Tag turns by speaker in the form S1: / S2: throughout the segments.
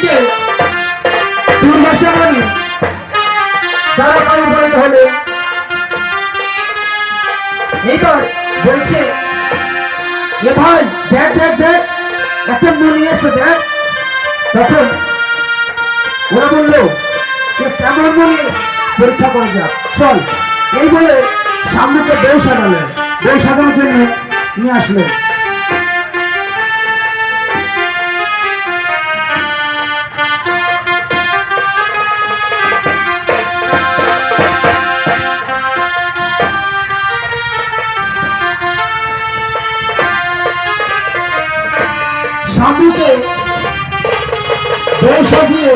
S1: থেকে দুর্দশামণি ধারাবাহিক উপনীত হলে। এইবার বলছে, এ ভাই, দেখ দেখ দেখ, একটা মনি এসে দেখ। তখন ওরা বলল কেমন মনি পরীক্ষা করে যা চল। এই বলে সামনেটা বউ সাজালেন বউ সাজানোর জন্য নিয়ে আসলেন শাম্ভুকে বউ সাজিয়ে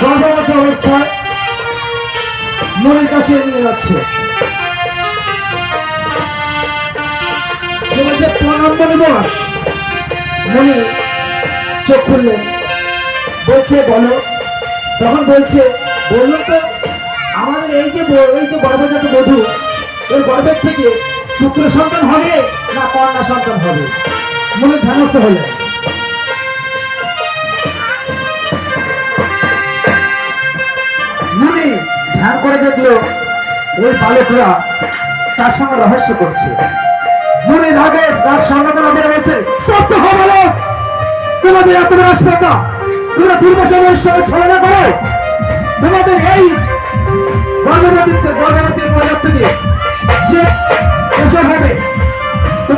S1: গর্ভবতী অবস্থায় মনির কাছে নিয়ে যাচ্ছে বলছে প্রণাম নেব মনি চোখ খুললেন বলছে বলো তখন বলছে বলল তো আমাদের এই যে এই যে গর্ভজাত বধূ ওই গর্ভের থেকে শুক্র সন্তান হবে না কন্যা সন্তান হবে মনে ধ্যানস্থ হলেন মনে ধ্যান করে দেখল, ওই বালকরা তার সঙ্গে রহস্য করছে। মনে রাগে রাগ সন্ন্যতনা বেড়ে গেছে সত্য হবে তোমাদের এত রাষ্ট্রতা তোমরা দুর্বাসনের সঙ্গে ছলনা করো। তোমাদের এই গর্ভবতীতে, গর্ভবতীর পর্যাপ্ত যে প্রসব হবে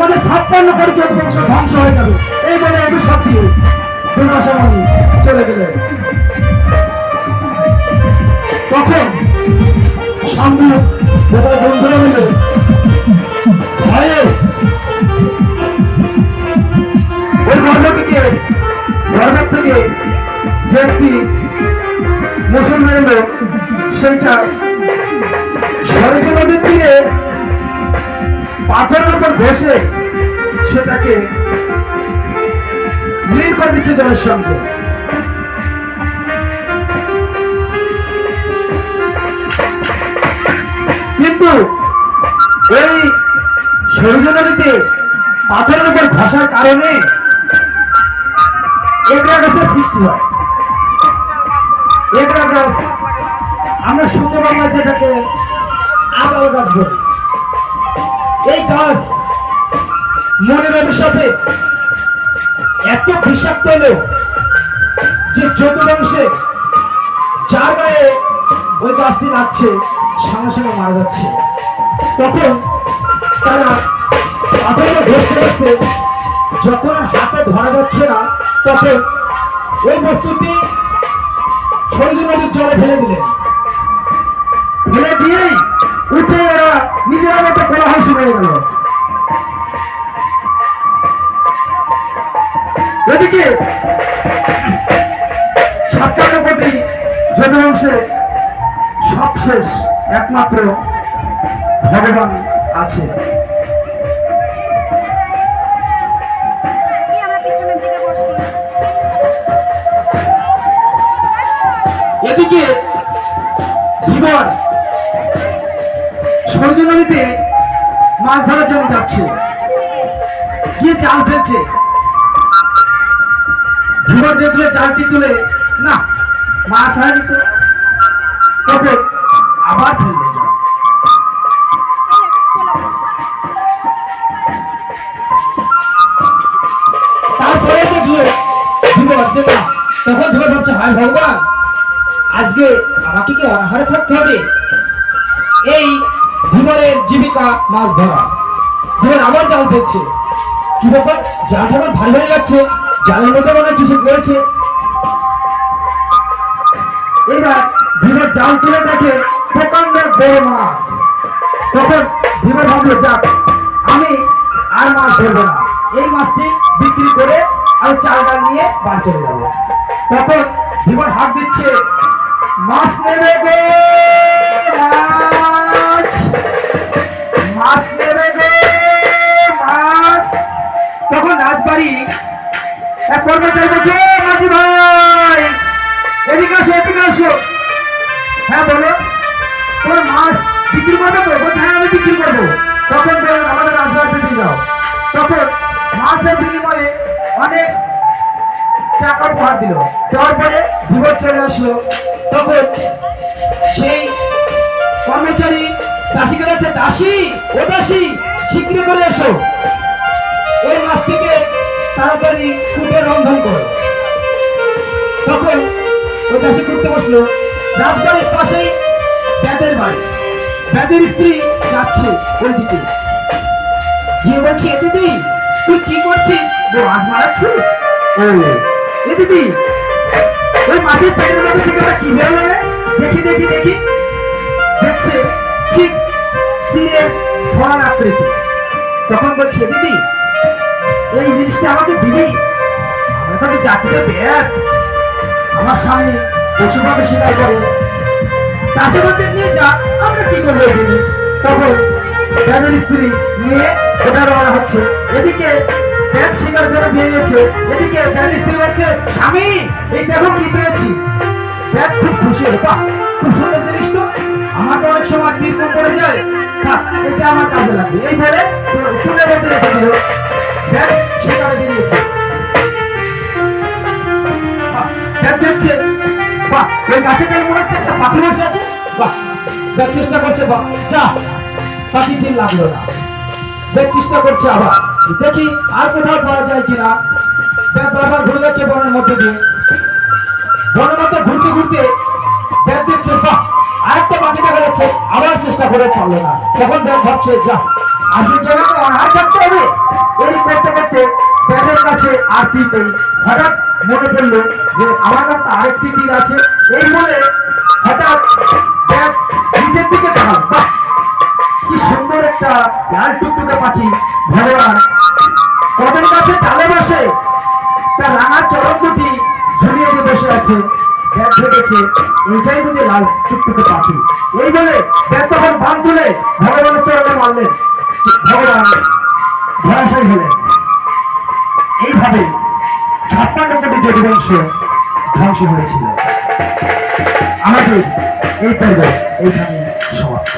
S1: তোমাদের ছাপ্পান্ন কোটি চতুর্থ ধ্বংস হয়ে যাবে। এই বলে অভিশাপ দিয়ে দুর্বাসামণি চলে গেলেন তখন সামনে বোধহয় বন্ধুরা মিলে ওই থেকে গর্ভের থেকে যে একটি মুসলমান এলো সেইটা নদীর দিয়ে পাথরের উপর বসে সেটাকে মিল করে দিচ্ছে জলের সঙ্গে। কিন্তু এই সরজ নদীতে পাথরের উপর ঘষার কারণে একরা গাছের সৃষ্টি হয়। একরা গাছ আমরা শুনতে বাংলা যেটাকে আগাল গাছ বলি। এই গাছ মনের অভিশাপে এত বিষাক্ত হলো যে চতুর্মাংশে যার গায়ে ওই গাছটি লাগছে, সঙ্গে সঙ্গে মারা যাচ্ছে। তখন তারা পাথরে ঘষতে ঘষতে যখন হাতে ধরা যাচ্ছে না, তখন ওই বস্তুটি সরজু নদীর জলে ফেলে দিলেন। ফেলে দিয়েই উঠে ওরা নিজেরা মতো কোলাহল শুরু হয়ে গেল। একমাত্র ভগবান আছে। এদিকে ধীবর সরজু নদীতে মাছ ধরার জন্য যাচ্ছে। গিয়ে চাল ফেলছে। ধীবর দেখল জালটি তুলে, না, মাছ হয়নি তো। তখন আবার ফেলল জাল তারপরে দেখল না। তখন ধীবর ভাবছে, হায় ভগবান, আজকে আমাকে কি অনাহারে থাকতে হবে? এই ধীবরের জীবিকা মাছ ধরা। ধীবর আবার জাল ফেলছে। কি ব্যাপার? জালটা আমার ভালো ভালো লাগছে জালের মধ্যে মনে কিছু করেছে। এবার ধীবর জাল তুলে দেখে প্রকাণ্ড বড় মাছ। তখন ধীবর ভাবলো আমি আর মাছ ধরবো না। এই মাছটি বিক্রি করে আমি চাল ডাল নিয়ে বাড়ি চলে যাব। তখন ধীবর হাত দিচ্ছে মাছ নেবে মাছ! মাছ মাছ! তখন রাজবাড়ি এক কর্মচারী বলছে "এ, মাঝি ভাই এদিকে আসো এদিকে আসো। হ্যাঁ বলো। তোমার মাছ বিক্রি করবে তো? বলছে হ্যাঁ আমি বিক্রি করব। তখন বললেন, আমাদের রাজবাড়িতে দিয়ে যাও। তখন মাছের বিনিময়ে অনেক টাকা উপহার দিল। দেওয়ার পরে ধীবর চলে আসলো। তখন সেই কর্মচারী দাসীকে বলছে দাসী, ও দাসী শীঘ্র করে এসো। মাছ থেকে তাড়াতাড়ি কুটে রন্ধন করো। তখন ওই দাসী করতে বসল। রাজবাড়ির পাশেই ব্যাদের বাড়ি। ব্যাদের স্ত্রী যাচ্ছে ওইদিকে গিয়ে বলছি এ দিদি তুই কি করছিস? ও মাছ মারাচ্ছিস? ও এ দিদি ওই মাছের পেটের মধ্যে থেকে ওটা কি বেরোলো রে? দেখি দেখি দেখি। দেখছে ঠিক তীরের ধরার আকৃতি। তখন বলছে দিদি এই জিনিসটা আমাকে দিবি? আমরা তো জাতিটা ব্যাগ আমার স্বামী পশুভাবে শিকার করে চাষে বলছে নিয়ে যা, আমরা কি করব এই জিনিস? তখন ব্যাগের স্ত্রী নিয়ে ওটা রওনা হচ্ছে। এদিকে ব্যাগ শিকার জন্য বেরিয়েছে এদিকে ব্যাগের স্ত্রী বলছে, স্বামী, এই দেখো কি পেয়েছি। ব্যাগ খুব খুশি হলো। বাহ, খুব সুন্দর জিনিস তো। আমার তো অনেক সময় নির্মম পড়ে যায়। এটা আমার কাজে লাগবে। এই বলে তুলে বেঁধে রেখে দিল। ব্যাগ শিকারে বেরিয়েছে ব্যাগ দেখছে। বাহ, ওই হচ্ছে একটা পাখি বসে আছে বাহ ব্যাগ চেষ্টা করছে, বাহ, যা, পাখি লাগল না। ব্যাগ চেষ্টা করছে আবার। দেখি আর কোথাও পাওয়া যায় কিনা। ব্যাগ বারবার ঘুরে যাচ্ছে বনের মধ্যে দিয়ে। বনের মধ্যে ঘুরতে ঘুরতে ব্যাগ দেখছে, বাহ, আরেকটা পাখি দেখা যাচ্ছে। আবার চেষ্টা করে পারল না। তখন ব্যাগ ভাবছে, যা আজকে আর থাকতে হবে। এই করতে করতে কাছে আর তীর নেই। হঠাৎ মনে পড়ল যে আমার কাছে আরেকটি তীর আছে। এই বলে হঠাৎ ব্যাগ নিচের দিকে কি সুন্দর একটা লাল টুকটুকে পাখি। ভগবান কদের কাছে ডালে বসে তার রাঙার চরণ দুটি ঝুলিয়ে দিয়ে বসে আছে? ব্যাগ ভেবেছে, এইটাই বুঝে লাল টুকটুকে পাখি। এই বলে ব্যাগ তখন বান তুলে ভগবানের চরণে মারলেন। ভগবান ধরাশায়ী হলেন। এইভাবে ছাপ্পান্ন কোটি যদুবংশ ধ্বংস হয়েছিল। আমাদের এই পর্যায়ে এইখানে সমাপ্ত।